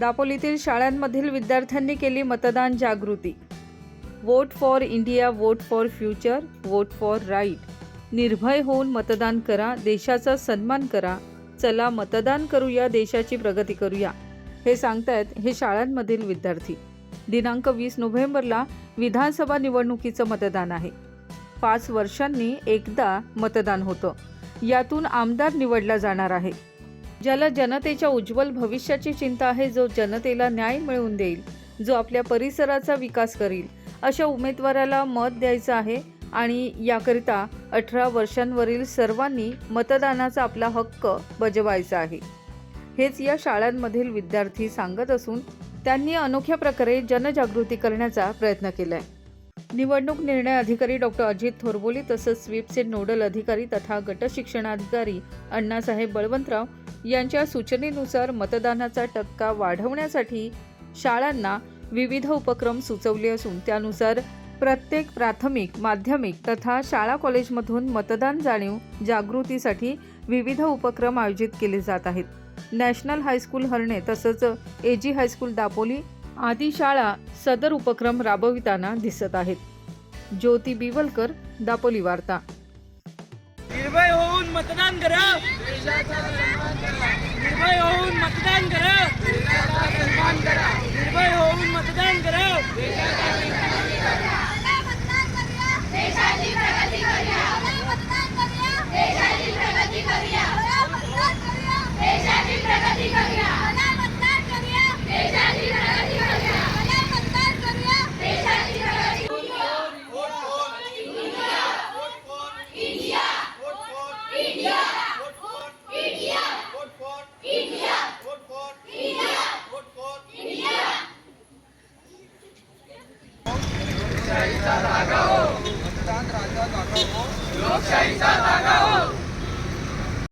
दापोलीतील शाळांमधील विद्यार्थ्यांनी केली मतदान जागृती. Vote for India vote for future vote for right. निर्भय होऊन मतदान करा देशाचा सन्मान करा. चला मतदान करूया देशाची प्रगती करूया. हे सांगतायत हे शाळांमधील विद्यार्थी. दिनांक वीस नोव्हेंबरला विधानसभा निवडणुकीचं मतदान आहे. पाच वर्षांनी एकदा मतदान होतं. यातून आमदार निवडला जाणार आहे. ज्याला जनतेच्या उज्ज्वल भविष्याची चिंता आहे जो जनतेला न्याय मिळवून देईल जो आपल्या परिसराचा विकास करील अशा उमेदवाराला मत द्यायचं आहे आणि याकरिता अठरा वर्षांवरील सर्वांनी मतदानाचा आपला हक्क बजवायचा आहे. हेच या शाळांमधील विद्यार्थी सांगत असून त्यांनी अनोख्या प्रकारे जनजागृती करण्याचा प्रयत्न केलाय. निवडणूक निर्णय अधिकारी डॉक्टर अजित थोरबोली तसंच स्वीपचे नोडल अधिकारी तथा गटशिक्षणाधिकारी अण्णासाहेब बळवंतराव यांच्या सूचनेनुसार मतदानाचा टक्का वाढवण्यासाठी शाळांना विविध उपक्रम सुचवले असून त्यानुसार प्रत्येक प्राथमिक माध्यमिक तथा शाळा कॉलेजमधून मतदान जाणीव जागृतीसाठी विविध उपक्रम आयोजित केले जात आहेत. नॅशनल हायस्कूल हरणे तसंच ए जी हायस्कूल दापोली आदी शाळा सदर उपक्रम राबविताना दिसत आहेत. ज्योती बिवलकर दापोली वार्ता. निर्भय होऊन मतदान करा. निर्भय होऊन मतदान करा निर्भय होऊन मतदान करा देशाची प्रगती करूया मतदान करूया देशाची प्रगती करूया मतदान करूया देशाची प्रगती करूया मतदान करूया देशाची प्रगती करूया मतदान करूया देशाची प्रगती मतदान राजा जागा हो लोकशाहीचा धागा हो.